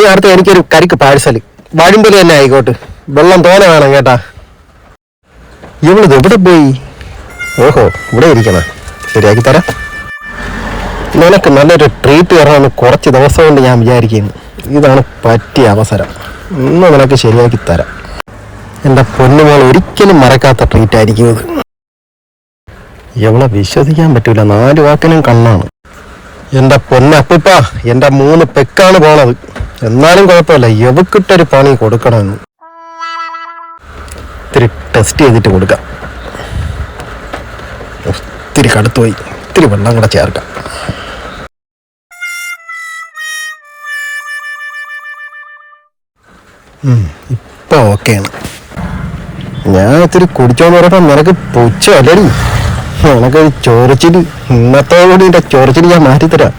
ഇനി അടുത്ത എനിക്കൊരു കരിക്ക് പാഴ്സൽ വഴുമ്പൽ തന്നെ ആയിക്കോട്ടെ. വെള്ളം തോനെ വേണം കേട്ടാ. ഇവളിത് എവിടെ പോയി? ഓഹോ ഇവിടെ ഇരിക്കണം. ശരിയാക്കി തരാം. നിനക്ക് നല്ലൊരു ട്രീറ്റ് തരണമെന്ന് കുറച്ച് ദിവസം കൊണ്ട് ഞാൻ വിചാരിക്കുന്നു. ഇതാണ് പറ്റിയ അവസരം. ഇന്ന് നിനക്ക് ശരിയാക്കി തരാം. എന്റെ പൊന്നുമോൾ ഒരിക്കലും മറക്കാത്ത ട്രീറ്റ് ആയിരിക്കും ഇത്. എവളെ വിശ്വസിക്കാൻ പറ്റൂല. നാല് വാക്കിനും കണ്ണാണ്. എന്റെ പൊന്നപ്പൂപ്പ എന്റെ മൂന്ന് പെക്കാണ് പോണത്. എന്നാലും കുഴപ്പമില്ല. എവക്കിട്ടൊരു പണി കൊടുക്കണമെന്ന് ഇത്തിരി ടെസ്റ്റ് ചെയ്തിട്ട് കൊടുക്കാം. ഒത്തിരി കടുത്തുപോയി. ഇത്തിരി വെള്ളം കൂടെ ചേർക്കാം. ഇപ്പം ഓക്കെയാണ് ഞാൻ ഇത്തിരി കുടിച്ചോന്ന് പറഞ്ഞപ്പോ നിനക്ക് പുച്ഛമല്ലടി നിനക്ക് ഇന്നത്തെ കൂടി നിന്റെ ചോറിച്ചിരി ഞാൻ മാറ്റിത്തരാം.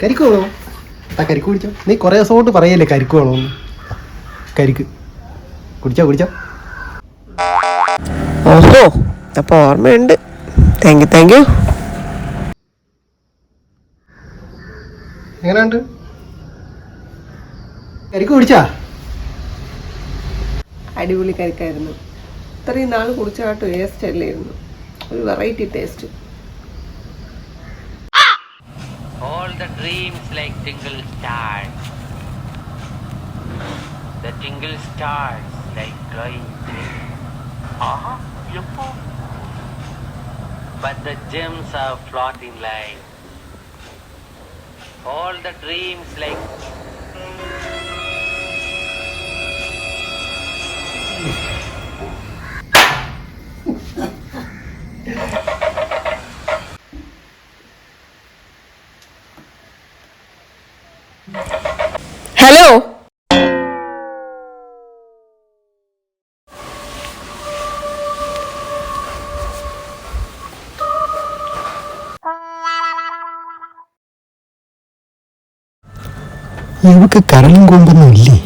കരിക്ക് വേണോ ആ കരിക്ക് കുടിച്ചോ. നീ കുറേ ദിവസം കൊണ്ട് പറയല്ലേ കരിക്ക് വേണോ കരിക്ക്. കുടിച്ചോ കുടിച്ചോ. ഓഹോ അപ്പൊ ഓർമ്മയുണ്ട്. താങ്ക് യു താങ്ക് യു എങ്ങനെയുണ്ട്? കരിക്ക് കുടിച്ചാ? അടിപൊളി കരിക്കായിരുന്നു. ഇത്രയും നാൾ കുടിച്ചാട്ട് വേസ്റ്റ് അല്ലായിരുന്നു ഒരു variety taste All the dreams like tingle stars. The tingle stars like glowing dreams. Uh-huh, yuppo. But the gems are floating like. All the dreams like. ഇവക്ക് കരളും കൊമ്പൊന്നും ഇല്ലേ?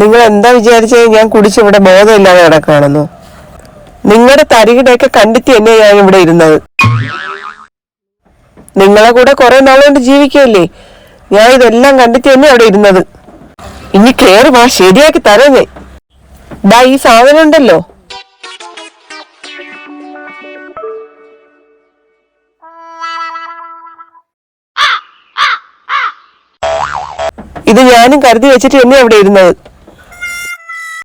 നിങ്ങൾ എന്താ വിചാരിച്ചത് ഞാൻ കുടിച്ച് ഇവിടെ ബോധമില്ലാതെ കിടക്കുകയാണെന്നോ നിങ്ങളുടെ തരികിടയൊക്കെ കണ്ടിട്ട് തന്നെ ഞാൻ ഇവിടെ ഇരുന്നത്. നിങ്ങളെ കൂടെ കുറെ നാളുകൊണ്ട് ജീവിക്കല്ലേ ഞാൻ ഇതെല്ലാം കണ്ടിട്ട് തന്നെ അവിടെ ഇരുന്നത്. ഇനി കേറി വാ ശരിയാക്കി തരാം ഞാൻ. ദാ ഈ സാധനം ഉണ്ടല്ലോ. ഇത് ഞാനും കരുതി വെച്ചിട്ട് എന്നെ അവിടെ ഇരുന്നത്?